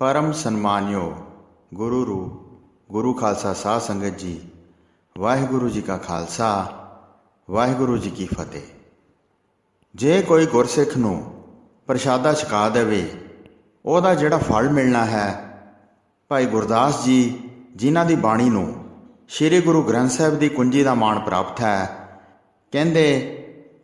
ਪਰਮ ਸਨਮਾਨਿਓ ਗੁਰੂ ਰੂ ਗੁਰੂ ਖਾਲਸਾ ਸਾਧ ਸੰਗਤ ਜੀ ਵਾਹਿਗੁਰੂ ਜੀ ਕਾ ਖਾਲਸਾ ਵਾਹਿਗੁਰੂ ਜੀ ਕੀ ਫਤਿਹ ਜੇ ਕੋਈ ਗੁਰਸਿੱਖ ਨੂੰ ਪ੍ਰਸ਼ਾਦਾ ਛਕਾ ਦੇਵੇ ਉਹਦਾ ਜਿਹੜਾ ਫਲ ਮਿਲਣਾ ਹੈ ਭਾਈ ਗੁਰਦਾਸ ਜੀ ਜਿਨ੍ਹਾਂ ਦੀ ਬਾਣੀ ਨੂੰ ਸ੍ਰੀ ਗੁਰੂ ਗ੍ਰੰਥ ਸਾਹਿਬ ਦੀ ਕੁੰਜੀ ਦਾ ਮਾਣ ਪ੍ਰਾਪਤ ਹੈ ਕਹਿੰਦੇ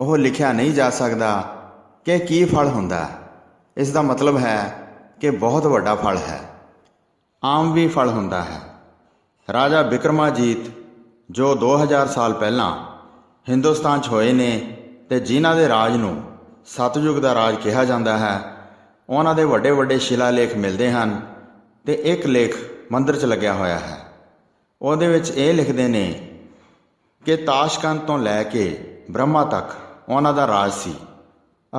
ਉਹ ਲਿਖਿਆ ਨਹੀਂ ਜਾ ਸਕਦਾ ਕਿ ਕੀ ਫਲ ਹੁੰਦਾ ਇਸ ਦਾ ਮਤਲਬ ਹੈ ਕਿ ਬਹੁਤ ਵੱਡਾ ਫਲ ਹੈ। ਆਮ ਵੀ ਫਲ ਹੁੰਦਾ ਹੈ। ਰਾਜਾ ਬਿਕਰਮਾਜੀਤ ਜੋ 2000 ਸਾਲ ਪਹਿਲਾਂ ਹਿੰਦੁਸਤਾਨ 'ਚ ਹੋਏ ਨੇ ਤੇ ਜਿਨ੍ਹਾਂ ਦੇ ਰਾਜ ਨੂੰ ਸਤਜੁਗ ਦਾ ਰਾਜ ਕਿਹਾ ਜਾਂਦਾ ਹੈ, ਉਹਨਾਂ ਦੇ ਵੱਡੇ ਵੱਡੇ ਸ਼ਿਲਾਲੇਖ ਮਿਲਦੇ ਹਨ ਤੇ ਇੱਕ ਲੇਖ ਮੰਦਰ 'ਚ ਲੱਗਿਆ ਹੋਇਆ ਹੈ। ਉਹਦੇ ਵਿੱਚ ਇਹ ਲਿਖਦੇ ਨੇ ਕਿ ਤਾਸ਼ਕੰਦ ਤੋਂ ਲੈ ਕੇ ਬ੍ਰਹਮਾ ਤੱਕ ਉਹਨਾਂ ਦਾ ਰਾਜ ਸੀ।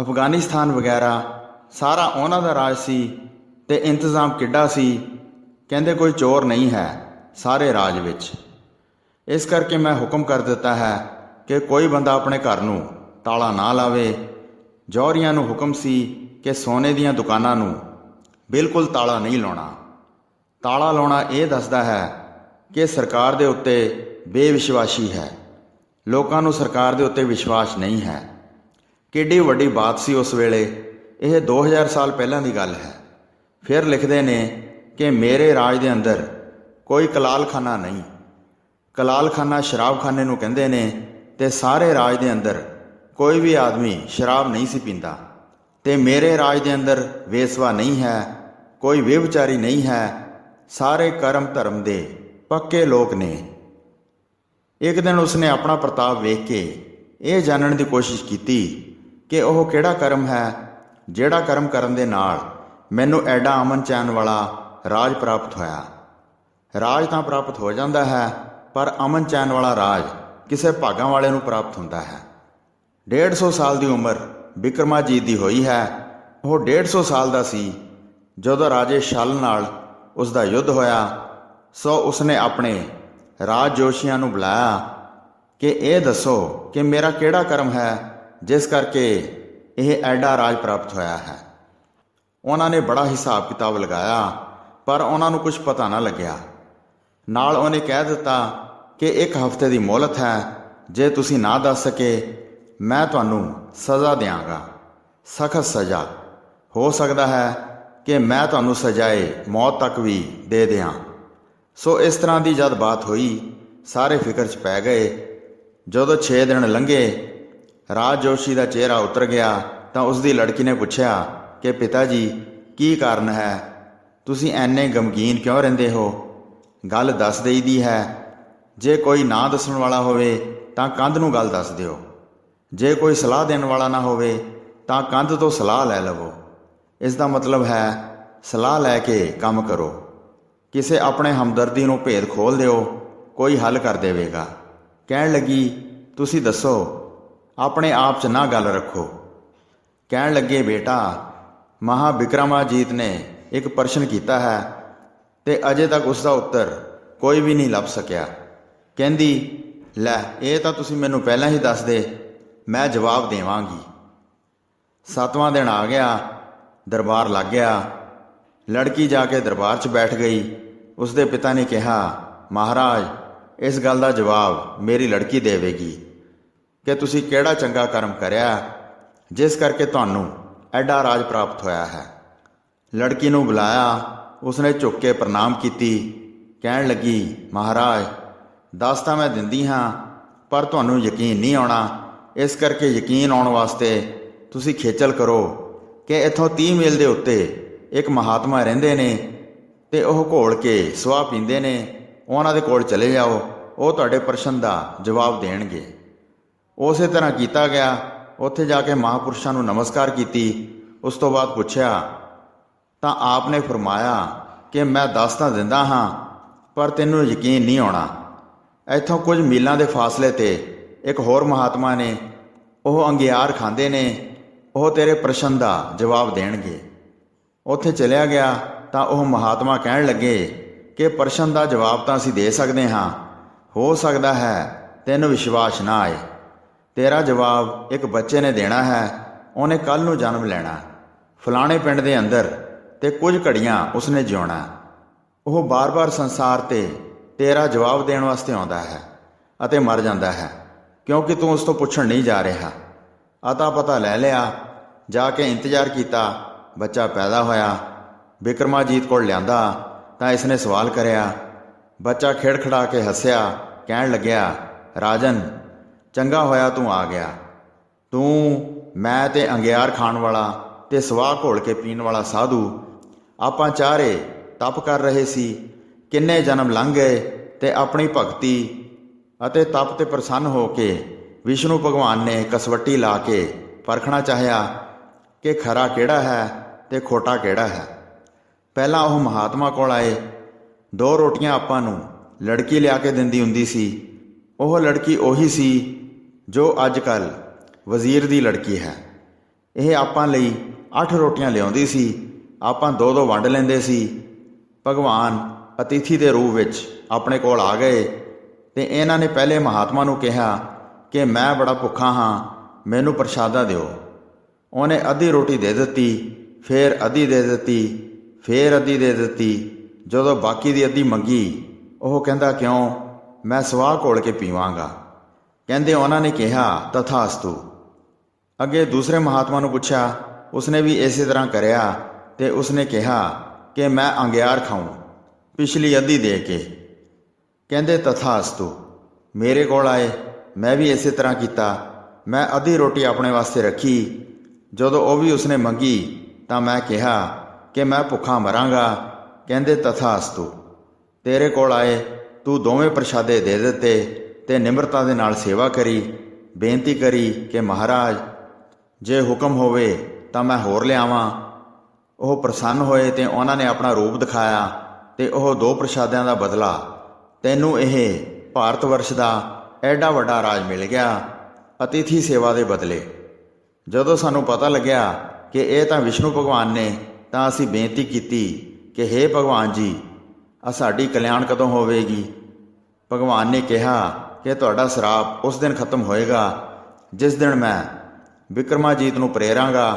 ਅਫਗਾਨਿਸਤਾਨ ਵਗੈਰਾ ਸਾਰਾ ਉਹਨਾਂ ਦਾ ਰਾਜ ਸੀ ਤੇ ਇੰਤਜ਼ਾਮ ਕਿੱਡਾ ਸੀ? ਕਹਿੰਦੇ ਕੋਈ ਚੋਰ ਨਹੀਂ ਹੈ ਸਾਰੇ ਰਾਜ ਵਿੱਚ। ਇਸ ਕਰਕੇ ਮੈਂ ਹੁਕਮ ਕਰ ਦਿੱਤਾ ਹੈ ਕਿ ਕੋਈ ਬੰਦਾ ਆਪਣੇ ਘਰ ਨੂੰ ਤਾਲਾ ਨਾ ਲਾਵੇ। ਜੌਹਰੀਆਂ ਨੂੰ ਹੁਕਮ ਸੀ ਕਿ ਸੋਨੇ ਦੀਆਂ ਦੁਕਾਨਾਂ ਨੂੰ ਬਿਲਕੁਲ ਤਾਲਾ ਨਹੀਂ ਲਾਉਣਾ। ਤਾਲਾ ਲਾਉਣਾ ਇਹ ਦੱਸਦਾ ਹੈ ਕਿ ਸਰਕਾਰ ਦੇ ਉੱਤੇ ਬੇਵਿਸ਼ਵਾਸੀ ਹੈ। ਲੋਕਾਂ ਨੂੰ ਸਰਕਾਰ ਦੇ ਉੱਤੇ ਵਿਸ਼ਵਾਸ ਨਹੀਂ ਹੈ। ਕਿੱਡੀ ਵੱਡੀ ਬਾਤ ਸੀ ਉਸ ਵੇਲੇ। ਇਹ 2000 ਸਾਲ ਪਹਿਲਾਂ ਦੀ ਗੱਲ ਹੈ। ਫਿਰ ਲਿਖਦੇ ਨੇ ਕਿ ਮੇਰੇ ਰਾਜ ਦੇ ਅੰਦਰ ਕੋਈ ਕਲਾਲਖਾਨਾ ਨਹੀਂ। ਕਲਾਲਖਾਨਾ ਸ਼ਰਾਬਖਾਨੇ ਨੂੰ ਕਹਿੰਦੇ ਨੇ ਤੇ ਸਾਰੇ ਰਾਜ ਦੇ ਅੰਦਰ ਕੋਈ ਵੀ ਆਦਮੀ ਸ਼ਰਾਬ ਨਹੀਂ ਸੀ ਪੀਂਦਾ। ਤੇ ਮੇਰੇ ਰਾਜ ਦੇ ਅੰਦਰ ਵੇਸਵਾ ਨਹੀਂ ਹੈ, ਕੋਈ ਵਿਵਚਾਰੀ ਨਹੀਂ ਹੈ, ਸਾਰੇ ਕਰਮ ਧਰਮ ਦੇ ਪੱਕੇ ਲੋਕ ਨੇ। ਇੱਕ ਦਿਨ ਉਸਨੇ ਆਪਣਾ ਪ੍ਰਤਾਪ ਵੇਖ ਕੇ ਇਹ ਜਾਣਨ ਦੀ ਕੋਸ਼ਿਸ਼ ਕੀਤੀ ਕਿ ਉਹ ਕਿਹੜਾ ਕਰਮ ਹੈ, ਜਿਹੜਾ ਕਰਮ ਕਰਨ ਦੇ ਨਾਲ ਮੈਨੂੰ ਐਡਾ ਅਮਨ ਚੈਨ ਵਾਲਾ ਰਾਜ ਪ੍ਰਾਪਤ ਹੋਇਆ। ਰਾਜ ਤਾਂ ਪ੍ਰਾਪਤ ਹੋ ਜਾਂਦਾ ਹੈ, ਪਰ ਅਮਨ ਚੈਨ ਵਾਲਾ ਰਾਜ ਕਿਸੇ ਭਾਗਾਂ ਵਾਲੇ ਨੂੰ ਪ੍ਰਾਪਤ ਹੁੰਦਾ ਹੈ। 150 ਸਾਲ ਦੀ ਉਮਰ ਬਿਕਰਮਾਜੀਤ ਦੀ ਹੋਈ ਹੈ। ਉਹ 150 ਸਾਲ ਦਾ ਸੀ। ਜਦੋਂ ਰਾਜੇ ਸ਼ਲ ਨਾਲ ਉਸ ਦਾ ਯੁੱਧ ਹੋਇਆ, ਸੋ ਉਸਨੇ ਆਪਣੇ ਰਾਜ ਜੋਸ਼ੀਆਂ ਨੂੰ ਬੁਲਾਇਆ ਕਿ ਇਹ ਦੱਸੋ ਕਿ ਮੇਰਾ ਕਿਹੜਾ ਕਰਮ ਹੈ, ਜਿਸ ਕਰਕੇ ਇਹ ਐਡਾ ਰਾਜ ਪ੍ਰਾਪਤ ਹੋਇਆ ਹੈ। ਉਹਨਾਂ ਨੇ ਬੜਾ ਹਿਸਾਬ ਕਿਤਾਬ ਲਗਾਇਆ, ਪਰ ਉਹਨਾਂ ਨੂੰ ਕੁਝ ਪਤਾ ਨਾ ਲੱਗਿਆ। ਨਾਲ ਉਹਨੇ ਕਹਿ ਦਿੱਤਾ ਕਿ ਇੱਕ ਹਫ਼ਤੇ ਦੀ ਮੋਹਲਤ ਹੈ, ਜੇ ਤੁਸੀਂ ਨਾ ਦੱਸ ਸਕੇ, ਮੈਂ ਤੁਹਾਨੂੰ ਸਜ਼ਾ ਦਿਆਂਗਾ। ਸਖਤ ਸਜ਼ਾ। ਹੋ ਸਕਦਾ ਹੈ ਕਿ ਮੈਂ ਤੁਹਾਨੂੰ ਸਜ਼ਾਏ ਮੌਤ ਤੱਕ ਵੀ ਦੇ ਦਿਆਂ। ਸੋ ਇਸ ਤਰ੍ਹਾਂ ਦੀ ਜਦ ਬਾਤ ਹੋਈ, ਸਾਰੇ ਫਿਕਰ 'ਚ ਪੈ ਗਏ। ਜਦੋਂ 6 ਦਿਨ ਲੰਘੇ ਰਾਜ ਜੋਸ਼ੀ ਦਾ ਚਿਹਰਾ ਉਤਰ ਗਿਆ ਤਾਂ ਉਸ ਦੀ ਲੜਕੀ ਨੇ ਪੁੱਛਿਆ ਕਿ ਪਿਤਾ ਜੀ ਕੀ ਕਾਰਨ ਹੈ? ਤੁਸੀਂ ਐਨੇ ਗਮਗੀਨ ਕਿਉਂ ਰਹਿੰਦੇ ਹੋ? ਗੱਲ ਦੱਸ ਦੇਈਦੀ ਹੈ। ਜੇ ਕੋਈ ਨਾ ਦੱਸਣ ਵਾਲਾ ਹੋਵੇ, ਤਾਂ ਕੰਧ ਨੂੰ ਗੱਲ ਦੱਸ ਦਿਓ। ਜੇ ਕੋਈ ਸਲਾਹ ਦੇਣ ਵਾਲਾ ਨਾ ਹੋਵੇ, ਤਾਂ ਕੰਧ ਤੋਂ ਸਲਾਹ ਲੈ ਲਵੋ। ਇਸ ਦਾ ਮਤਲਬ ਹੈ, ਸਲਾਹ ਲੈ ਕੇ ਕੰਮ ਕਰੋ। ਕਿਸੇ ਆਪਣੇ ਹਮਦਰਦੀ ਨੂੰ ਭੇਦ ਖੋਲ ਦਿਓ, ਕੋਈ ਹੱਲ ਕਰ ਦੇਵੇਗਾ। ਕਹਿਣ ਲੱਗੀ, ਤੁਸੀਂ ਦੱਸੋ, ਆਪਣੇ ਆਪ 'ਚ ਨਾ ਗੱਲ ਰੱਖੋ। ਕਹਿਣ ਲੱਗੇ, ਬੇਟਾ ਮਹਾ ਬਿਕਰਮਾਜੀਤ ਨੇ ਇੱਕ ਪ੍ਰਸ਼ਨ ਕੀਤਾ ਹੈ ਤੇ ਅਜੇ ਤੱਕ ਉਸ ਦਾ ਉੱਤਰ ਕੋਈ ਵੀ ਨਹੀਂ ਲੱਭ ਸਕਿਆ। ਕਹਿੰਦੀ, ਲੈ, ਇਹ ਤਾਂ ਤੁਸੀਂ ਮੈਨੂੰ ਪਹਿਲਾਂ ਹੀ ਦੱਸ ਦੇ, ਮੈਂ ਜਵਾਬ ਦੇਵਾਂਗੀ। ਸੱਤਵਾਂ ਦਿਨ ਆ ਗਿਆ, ਦਰਬਾਰ ਲੱਗ ਗਿਆ। ਲੜਕੀ ਜਾ ਕੇ ਦਰਬਾਰ 'ਚ ਬੈਠ ਗਈ। ਉਸ ਦੇ ਪਿਤਾ ਨੇ ਕਿਹਾ, ਮਹਾਰਾਜ, ਇਸ ਗੱਲ ਦਾ ਜਵਾਬ ਮੇਰੀ ਲੜਕੀ ਦੇਵੇਗੀ ਕਿ ਤੁਸੀਂ ਕਿਹੜਾ ਚੰਗਾ ਕਰਮ ਕਰਿਆ, ਜਿਸ ਕਰਕੇ ਤੁਹਾਨੂੰ ਐਡਾ ਰਾਜ ਪ੍ਰਾਪਤ ਹੋਇਆ ਹੈ। ਲੜਕੀ ਨੂੰ ਬੁਲਾਇਆ, ਉਸਨੇ ਝੁੱਕ ਕੇ ਪ੍ਰਣਾਮ ਕੀਤੀ, ਕਹਿਣ ਲੱਗੀ, ਮਹਾਰਾਜ, ਦੱਸ ਤਾਂ ਮੈਂ ਦਿੰਦੀ ਹਾਂ, ਪਰ ਤੁਹਾਨੂੰ ਯਕੀਨ ਨਹੀਂ ਆਉਣਾ। ਇਸ ਕਰਕੇ ਯਕੀਨ ਆਉਣ ਵਾਸਤੇ ਤੁਸੀਂ ਖੇਚਲ ਕਰੋ ਕਿ ਇੱਥੋਂ 30 ਮੀਲ ਦੇ ਉੱਤੇ ਇੱਕ ਮਹਾਤਮਾ ਰਹਿੰਦੇ ਨੇ ਤੇ ਉਹ ਘੋਲ ਕੇ ਸਵਾਹ ਪੀਂਦੇ ਨੇ। ਉਹਨਾਂ ਦੇ ਕੋਲ ਚਲੇ ਜਾਓ, ਉਹ ਤੁਹਾਡੇ ਪ੍ਰਸ਼ਨ ਦਾ ਜਵਾਬ ਦੇਣਗੇ। ਉਸੇ ਤਰ੍ਹਾਂ ਕੀਤਾ ਗਿਆ। ਉੱਥੇ ਜਾ ਕੇ ਮਹਾਪੁਰਸ਼ਾਂ ਨੂੰ ਨਮਸਕਾਰ ਕੀਤੀ, ਉਸ ਤੋਂ ਬਾਅਦ ਪੁੱਛਿਆ, ਤਾਂ ਆਪ ਨੇ ਫਰਮਾਇਆ ਕਿ ਮੈਂ ਦੱਸ ਤਾਂ ਦਿੰਦਾ ਹਾਂ, ਪਰ ਤੈਨੂੰ ਯਕੀਨ ਨਹੀਂ ਆਉਣਾ। ਇੱਥੋਂ ਕੁਝ ਮੀਲਾਂ ਦੇ ਫਾਸਲੇ ਤੇ ਇੱਕ ਹੋਰ ਮਹਾਤਮਾ ਨੇ, ਉਹ ਅੰਗਿਆਰ ਖਾਂਦੇ ਨੇ, ਉਹ ਤੇਰੇ ਪ੍ਰਸ਼ਨ ਦਾ ਜਵਾਬ ਦੇਣਗੇ। ਉੱਥੇ ਚਲਿਆ ਗਿਆ ਤਾਂ ਉਹ ਮਹਾਤਮਾ ਕਹਿਣ ਲੱਗੇ ਕਿ ਪ੍ਰਸ਼ਨ ਦਾ ਜਵਾਬ ਤਾਂ ਅਸੀਂ ਦੇ ਸਕਦੇ ਹਾਂ, ਹੋ ਸਕਦਾ ਹੈ ਤੈਨੂੰ ਵਿਸ਼ਵਾਸ ਨਾ ਆਏ। ਤੇਰਾ ਜਵਾਬ ਇੱਕ ਬੱਚੇ ਨੇ ਦੇਣਾ ਹੈ, ਉਹਨੇ ਕੱਲ ਨੂੰ ਜਨਮ ਲੈਣਾ। ਫਲਾਣੇ ਪਿੰਡ ਦੇ ਅੰਦਰ ਤੇ ਕੁਝ ਘੜੀਆਂ ਉਸਨੇ ਜਿਉਣਾ। ਉਹ ਬਾਰ-ਬਾਰ ਸੰਸਾਰ ਤੇ ਤੇਰਾ ਜਵਾਬ ਦੇਣ ਵਾਸਤੇ ਆਉਂਦਾ ਹੈ ਅਤੇ ਮਰ ਜਾਂਦਾ ਹੈ, ਕਿਉਂਕਿ ਤੂੰ ਉਸ ਤੋਂ ਪੁੱਛਣ ਨਹੀਂ ਜਾ ਰਿਹਾ। ਅਤਾ ਪਤਾ ਲੈ ਲਿਆ, ਜਾ ਕੇ ਇੰਤਜ਼ਾਰ ਕੀਤਾ, ਬੱਚਾ ਪੈਦਾ ਹੋਇਆ। ਵਿਕਰਮਾਜੀਤ ਕੋਲ ਲਿਆਂਦਾ, ਤਾਂ ਇਸਨੇ ਸਵਾਲ ਕਰਿਆ। ਬੱਚਾ ਖੇੜਖੜਾ ਕੇ ਹੱਸਿਆ, ਕਹਿਣ ਲੱਗਿਆ, ਰਾਜਨ ਚੰਗਾ ਹੋਇਆ ਤੂੰ ਆ ਗਿਆ। ਤੂੰ, ਮੈਂ ਤੇ ਅੰਗਿਆਰ ਖਾਣ ਵਾਲਾ ਤੇ ਸਵਾਹ ਘੋਲ ਕੇ ਪੀਣ ਵਾਲਾ ਸਾਧੂ। ਆਪਾਂ ਚਾਰੇ ਤਪ ਕਰ ਰਹੇ ਸੀ। ਕਿੰਨੇ ਜਨਮ ਲੰਘ ਗਏ ਤੇ ਆਪਣੀ ਭਗਤੀ ਅਤੇ ਤਪ ਤੇ ਪ੍ਰਸੰਨ ਹੋ ਕੇ ਵਿਸ਼ਨੂੰ ਭਗਵਾਨ ਨੇ ਕਸਵੱਟੀ ਲਾ ਕੇ ਪਰਖਣਾ ਚਾਹਿਆ ਕਿ ਖਰਾ ਕਿਹੜਾ ਹੈ ਤੇ ਖੋਟਾ ਕਿਹੜਾ ਹੈ। ਪਹਿਲਾਂ ਉਹ ਮਹਾਤਮਾ ਕੋਲ ਆਏ। ਦੋ ਰੋਟੀਆਂ ਆਪਾਂ ਨੂੰ ਲੜਕੀ ਲਿਆ ਕੇ ਦਿੰਦੀ ਹੁੰਦੀ ਸੀ। ਉਹ ਲੜਕੀ ਉਹੀ ਸੀ ਜੋ ਅੱਜ ਕੱਲ ਵਜ਼ੀਰ ਦੀ ਲੜਕੀ ਹੈ। ਇਹ ਆਪਾਂ ਲਈ ਅੱਠ ਰੋਟੀਆਂ ਲਿਆਉਂਦੀ ਸੀ। ਆਪਾਂ ਦੋ ਦੋ ਵੰਡ ਲੈਂਦੇ ਸੀ। ਭਗਵਾਨ ਅਤੀਥੀ ਦੇ ਰੂਪ ਵਿੱਚ ਆਪਣੇ ਕੋਲ ਆ ਗਏ ਤੇ ਇਹਨਾਂ ਨੇ ਪਹਿਲੇ ਮਹਾਤਮਾ ਨੂੰ ਕਿਹਾ ਕਿ ਮੈਂ ਬੜਾ ਭੁੱਖਾ ਹਾਂ, ਮੈਨੂੰ ਪ੍ਰਸ਼ਾਦਾ ਦਿਓ। ਉਹਨੇ ਅੱਧੀ ਰੋਟੀ ਦੇ ਦਿੱਤੀ, ਫੇਰ ਅੱਧੀ ਦੇ ਦਿੱਤੀ, ਫੇਰ ਅੱਧੀ ਦੇ ਦਿੱਤੀ। ਜਦੋਂ ਬਾਕੀ ਦੀ ਅੱਧੀ ਮੰਗੀ, ਉਹ ਕਹਿੰਦਾ, ਕਿਉਂ? ਮੈਂ ਸਵਾਹ ਘੋਲ ਕੇ ਪੀਵਾਂਗਾ। ਕਹਿੰਦੇ ਉਹਨਾਂ ਨੇ ਕਿਹਾ, ਤਥਾਸਤੂ। ਅੱਗੇ ਦੂਸਰੇ ਮਹਾਤਮਾ ਨੂੰ ਪੁੱਛਿਆ, ਉਸਨੇ ਵੀ ਇਸੇ ਤਰ੍ਹਾਂ ਕਰਿਆ ਤੇ ਉਸਨੇ ਕਿਹਾ ਕਿ ਮੈਂ ਅੰਗਿਆਰ ਖਾਉਂ, ਪਿਛਲੀ ਅੱਧੀ ਦੇ ਕੇ। ਕਹਿੰਦੇ, ਤਥਾਸਤੂ, ਮੇਰੇ ਕੋਲ ਆਏ, ਮੈਂ ਵੀ ਇਸੇ ਤਰ੍ਹਾਂ ਕੀਤਾ, ਮੈਂ ਅੱਧੀ ਰੋਟੀ ਆਪਣੇ ਵਾਸਤੇ ਰੱਖੀ, ਜਦੋਂ ਉਹ ਵੀ ਉਸਨੇ ਮੰਗੀ, ਤਾਂ ਮੈਂ ਕਿਹਾ ਕਿ ਮੈਂ ਭੁੱਖਾ ਮਰਾਂਗਾ। ਕਹਿੰਦੇ, ਤਥਾਸਤੂ, ਤੇਰੇ ਕੋਲ ਆਏ, ਤੂੰ ਦੋਵੇਂ ਪ੍ਰਸ਼ਾਦੇ ਦੇ ਦਿੱਤੇ ਤੇ ਨਿਮਰਤਾ ਦੇ ਨਾਲ ਸੇਵਾ ਕਰੀ, ਬੇਨਤੀ ਕਰੀ ਕਿ ਮਹਾਰਾਜ, ਜੇ ਹੁਕਮ ਹੋਵੇ ਤਾਂ ਮੈਂ ਹੋਰ ਲਿਆਵਾਂ। ਉਹ ਪ੍ਰਸੰਨ ਹੋਏ ਤੇ ਉਹਨਾਂ ਨੇ ਆਪਣਾ ਰੂਪ ਦਿਖਾਇਆ ਤੇ ਉਹ ਦੋ ਪ੍ਰਸ਼ਾਦਿਆਂ ਦਾ ਬਦਲਾ। ਤੈਨੂੰ ਇਹ ਭਾਰਤ ਵਰਸ਼ ਦਾ ਐਡਾ ਵੱਡਾ ਰਾਜ ਮਿਲ ਗਿਆ, ਅਤਿਥੀ ਸੇਵਾ ਦੇ ਬਦਲੇ। ਜਦੋਂ ਸਾਨੂੰ ਪਤਾ ਲੱਗਿਆ ਕਿ ਇਹ ਤਾਂ ਵਿਸ਼ਨੂੰ ਭਗਵਾਨ ਨੇ, ਤਾਂ ਅਸੀਂ ਬੇਨਤੀ ਕੀਤੀ ਕਿ हे ਭਗਵਾਨ ਜੀ ਆ ਸਾਡੀ ਕਲਿਆਣ ਕਦੋਂ ਹੋਵੇਗੀ? ਭਗਵਾਨ ਨੇ ਕਿਹਾ ਕਿ ਤੁਹਾਡਾ ਸਰਾਪ ਉਸ ਦਿਨ ਖਤਮ ਹੋਏਗਾ, ਜਿਸ ਦਿਨ ਮੈਂ ਵਿਕਰਮਾਜੀਤ ਨੂੰ ਪ੍ਰੇਰਾਂਗਾ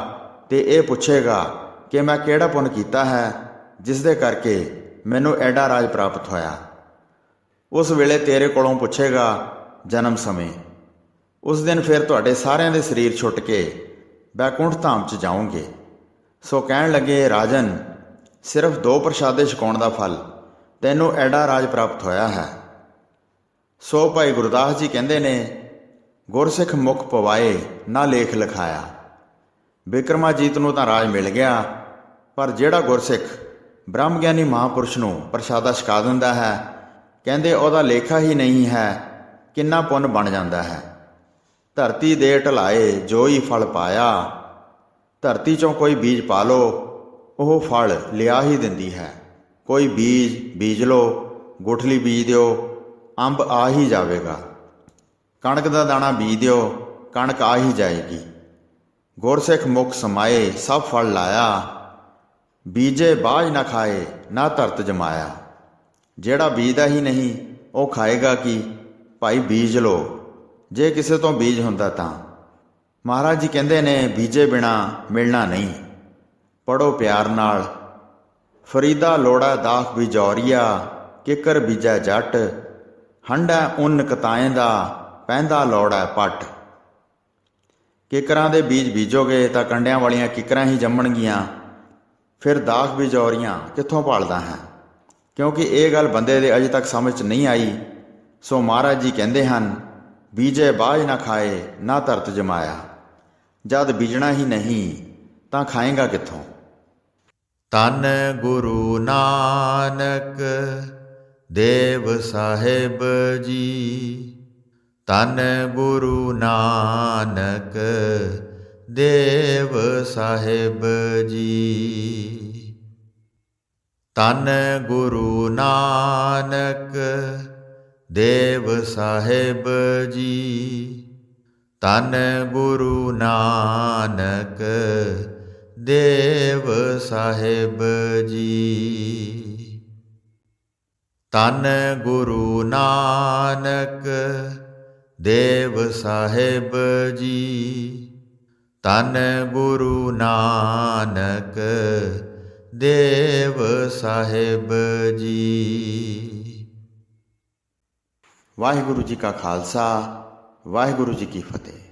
ਤੇ ਇਹ ਪੁੱਛੇਗਾ ਕਿ ਮੈਂ ਕਿਹੜਾ ਪੁੰਨ ਕੀਤਾ ਹੈ ਜਿਸ ਦੇ ਕਰਕੇ ਮੈਨੂੰ ਐਡਾ ਰਾਜ ਪ੍ਰਾਪਤ ਹੋਇਆ। ਉਸ ਵੇਲੇ ਤੇਰੇ ਕੋਲੋਂ ਪੁੱਛੇਗਾ, ਜਨਮ ਸਮੇਂ। ਉਸ ਦਿਨ ਫਿਰ ਤੁਹਾਡੇ ਸਾਰਿਆਂ ਦੇ ਸਰੀਰ ਛੁੱਟ ਕੇ ਬੈਕੁੰਠ ਧਾਮ 'ਚ ਜਾਓਗੇ। ਸੋ ਕਹਿਣ ਲੱਗੇ, ਰਾਜਨ, ਸਿਰਫ ਦੋ ਪ੍ਰਸ਼ਾਦੇ ਛਕਾਉਣ ਦਾ ਫਲ ਤੈਨੂੰ ਐਡਾ ਰਾਜ ਪ੍ਰਾਪਤ ਹੋਇਆ ਹੈ। ਸੋ ਭਾਈ ਗੁਰਦਾਸ ਜੀ ਕਹਿੰਦੇ ਨੇ, ਗੁਰਸਿੱਖ ਮੁਖ ਪਵਾਏ ਨਾ ਲੇਖ ਲਿਖਾਇਆ। ਵਿਕਰਮਾਜੀਤ ਨੂੰ ਤਾਂ ਰਾਜ ਮਿਲ ਗਿਆ, ਪਰ ਜਿਹੜਾ ਗੁਰਸਿੱਖ ਬ੍ਰਹਮ ਗਿਆਨੀ ਮਹਾਪੁਰਸ਼ ਨੂੰ ਪ੍ਰਸ਼ਾਦਾ ਛਕਾ ਦਿੰਦਾ ਹੈ, ਕਹਿੰਦੇ ਉਹਦਾ ਲੇਖਾ ਹੀ ਨਹੀਂ ਹੈ, ਕਿੰਨਾ ਪੁੰਨ ਬਣ ਜਾਂਦਾ ਹੈ। ਧਰਤੀ ਦੇ ਢਲਾਏ ਜੋ ਹੀ ਫਲ ਪਾਇਆ, ਧਰਤੀ ਚੋਂ ਕੋਈ ਬੀਜ ਪਾ ਲੋ, ਉਹ ਫਲ ਲਿਆ ਹੀ ਦਿੰਦੀ ਹੈ। ਕੋਈ ਬੀਜ ਬੀਜ ਲੋ, ਗੁਠਲੀ ਬੀਜ ਦਿਓ ਅੰਬ ਆ ਹੀ ਜਾਵੇਗਾ। ਕਣਕ ਦਾ ਦਾਣਾ ਬੀਜ ਦਿਓ, ਕਣਕ ਆ ਹੀ ਜਾਏਗੀ। ਗੁਰਸਿੱਖ ਮੁਖ ਸਮਾਏ, ਸਭ ਫਲ ਲਾਇਆ। ਬੀਜੇ ਬਾਝ ਨਾ ਖਾਏ, ਨਾ ਧਰਤ ਜਮਾਇਆ। ਜਿਹੜਾ ਬੀਜਦਾ ਹੀ ਨਹੀਂ, ਉਹ ਖਾਏਗਾ ਕੀ? ਭਾਈ ਬੀਜ ਲੋ ਜੇ ਕਿਸੇ ਤੋਂ ਬੀਜ ਹੁੰਦਾ ਤਾਂ। ਮਹਾਰਾਜ ਜੀ ਕਹਿੰਦੇ ਨੇ, ਬੀਜੇ ਬਿਨਾ ਮਿਲਣਾ ਨਹੀਂ। ਪੜੋ ਪਿਆਰ ਨਾਲ। ਫਰੀਦਾ ਲੋੜਾ ਦਾਖ ਬਿਜੌਰੀਆ ਕਿਕਰ ਬੀਜਾ ਜੱਟ। ਹੰਡਾ ਉਨ ਕਤਾਏ ਦਾ, ਪੈਂਦਾ ਲੋੜਾ ਪੱਟ। ਕਿਕਰਾਂ ਦੇ ਬੀਜ ਬੀਜੋਗੇ ਤਾਂ ਕੰਡਿਆਂ ਵਾਲੀਆਂ ਕਿਕਰਾਂ ਹੀ ਜੰਮਣਗੀਆਂ। ਫਿਰ ਦਾਖ ਬਿਜੌਰੀਆਂ ਕਿੱਥੋਂ ਪਾਲਦਾ ਹੈ? ਕਿਉਂਕਿ ਇਹ ਗੱਲ ਬੰਦੇ ਦੇ ਅਜੇ ਤੱਕ ਸਮਝ 'ਚ ਨਹੀਂ ਆਈ। ਸੋ ਮਹਾਰਾਜ ਜੀ ਕਹਿੰਦੇ ਹਨ, ਬੀਜੇ ਬਾਜ ਨਾ ਖਾਏ, ਨਾ ਧਰਤ ਜਮਾਇਆ। ਜਦ ਬੀਜਣਾ ਹੀ ਨਹੀਂ, ਤਾਂ ਖਾਏਗਾ ਕਿੱਥੋਂ? ਤਨ ਗੁਰੂ ਨਾਨਕ ਦੇਵ ਸਾਹਿਬ ਜੀ ਤਨ ਗੁਰੂ ਨਾਨਕ ਦੇਵ ਸਾਹਿਬ ਜੀ। ਤਨ ਗੁਰੂ ਨਾਨਕ ਦੇਵ ਸਾਹਿਬ ਜੀ ਤਨ ਗੁਰੂ ਨਾਨਕ ਦੇਵ ਸਾਹਿਬ ਜੀ। ਤਨ ਗੁਰੂ ਨਾਨਕ ਦੇਵ ਸਾਹਿਬ ਜੀ। ਤਨ ਗੁਰੂ ਨਾਨਕ ਦੇਵ ਸਾਹਿਬ ਜੀ। ਵਾਹਿਗੁਰੂ ਜੀ ਕਾ ਖਾਲਸਾ, ਵਾਹਿਗੁਰੂ ਜੀ ਕੀ ਫਤਿਹ।